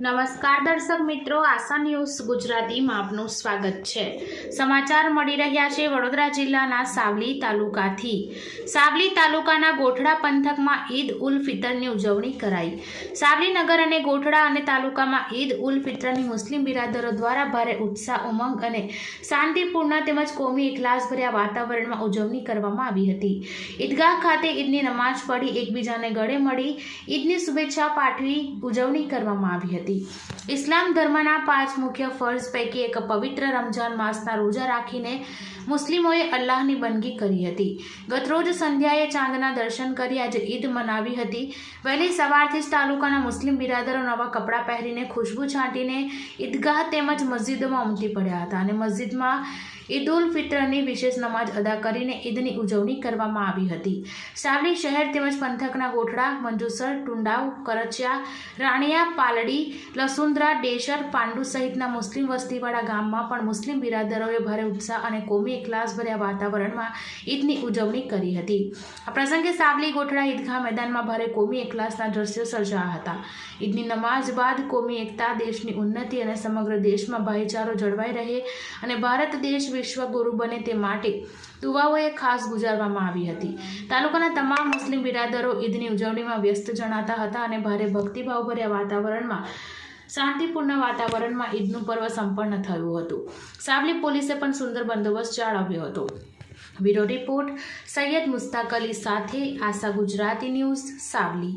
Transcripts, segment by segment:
નમસ્કાર દર્શક મિત્રો, આશા ન્યૂઝ ગુજરાતીમાં આપનું સ્વાગત છે. સમાચાર મળી રહ્યા છે વડોદરા જિલ્લાના સાવલી તાલુકાથી. સાવલી તાલુકાના ગોઠડા પંથકમાં ઈદ ઉલ ફિતરની ઉજવણી કરાઈ. સાવલી નગર અને ગોઠડા અને તાલુકામાં ઈદ ઉલ ફિતરની મુસ્લિમ બિરાદરો દ્વારા ભારે ઉત્સાહ, ઉમંગ અને શાંતિપૂર્ણ તેમજ કોમી એકલાસભર્યા વાતાવરણમાં ઉજવણી કરવામાં આવી હતી. ઈદગાહ ખાતે ઈદની નમાઝ પઢી એકબીજાને ગળે મળી ઈદની શુભેચ્છા પાઠવી ઉજવણી કરવામાં આવી હતી. ઇસ્લામ ધર્મના પાંચ મુખ્ય ફર્જ પૈકી એક પવિત્ર રમઝાન માસના રોજા રાખીને મુસ્લિમોએ અલ્લાહની બંદગી કરી હતી. ગતરોજ સંધ્યાએ ચાંદના દર્શન કરી આજે ઈદ મનાવી હતી. વહેલી સવારથી જ તાલુકાના મુસ્લિમ બિરાદરો નવા કપડાં પહેરીને ખુશ્બુ છાંટીને ઈદગાહ તેમજ મસ્જિદોમાં ઉમટી પડ્યા હતા અને મસ્જિદમાં ઈદ ઉલ ફિત્રની વિશેષ નમાજ અદા કરીને ઈદની ઉજવણી કરવામાં આવી હતી. સાવલી શહેર તેમજ પંથકના ગોઠડા, મંજુસર, ટુંડાવ, કરચિયા, રાણિયા, પાલડી, લસુંદ્રા ડેશર પાંડુ સહિતના મુસ્લિમ વસ્તીવાળા ગામમાં પણ મુસ્લિમ બિરાદરોએ ભારે ઉત્સાહ અને કોમી એકલાસભર્યા વાતાવરણમાં ઈદની ઉજવણી કરી હતી. આ પ્રસંગે સાવલી ગોઠડા ઈદગાહ મેદાનમાં ભારે કોમી એકલાસના દ્રશ્યો સર્જાયા હતા. ઈદની નમાઝ બાદ કોમી એકતા, દેશની ઉન્નતિ અને સમગ્ર દેશમાં ભાઈચારો જળવાઈ રહે અને ભારત દેશ વિશ્વગુરુ બને તે માટે દુવાઓએ ખાસ ગુજારવામાં આવી હતી. તાલુકાના તમામ મુસ્લિમ બિરાદરો ઈદની ઉજવણીમાં વ્યસ્ત જણાતા હતા અને ભારે ભક્તિભાવભર્યા વાતાવરણમાં, શાંતિપૂર્ણ વાતાવરણમાં ઈદનું પર્વ સંપન્ન થયું હતું. સાવલી પોલીસે પણ સુંદર બંદોબસ્ત જાળવ્યો હતો. બ્યુરો રિપોર્ટ, સૈયદ મુસ્તાક અલી સાથે આશા ગુજરાતી ન્યૂઝ સાવલી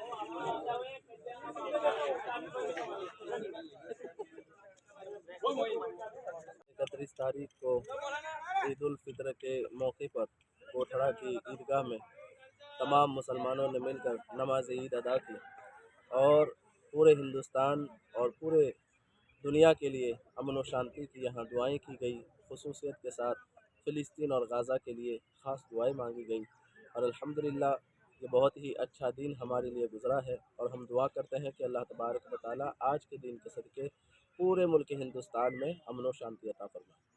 इकतीस तारीख को ईद फितर के मौके पर कोठड़ा की ईदगाह में तमाम मुसलमानों ने मिलकर नमाज़ ईद अदा की और पूरे हिंदुस्तान और पूरे दुनिया के लिए अमन व शांति की यहाँ दुआएँ की गई। खसूसियत के साथ फ़िलिस्तीन और गाज़ा के लिए ख़ास दुआएँ मांगी गई। और अल्हम्दुलिल्लाह, ये बहुत ही अच्छा दिन हमारे लिए गुज़रा है और हम दुआ करते हैं कि अल्लाह तबारक व ताली आज के दिन के सदक़े पूरे मुल्क हिंदुस्तान में अमन व शांति अता फरमाए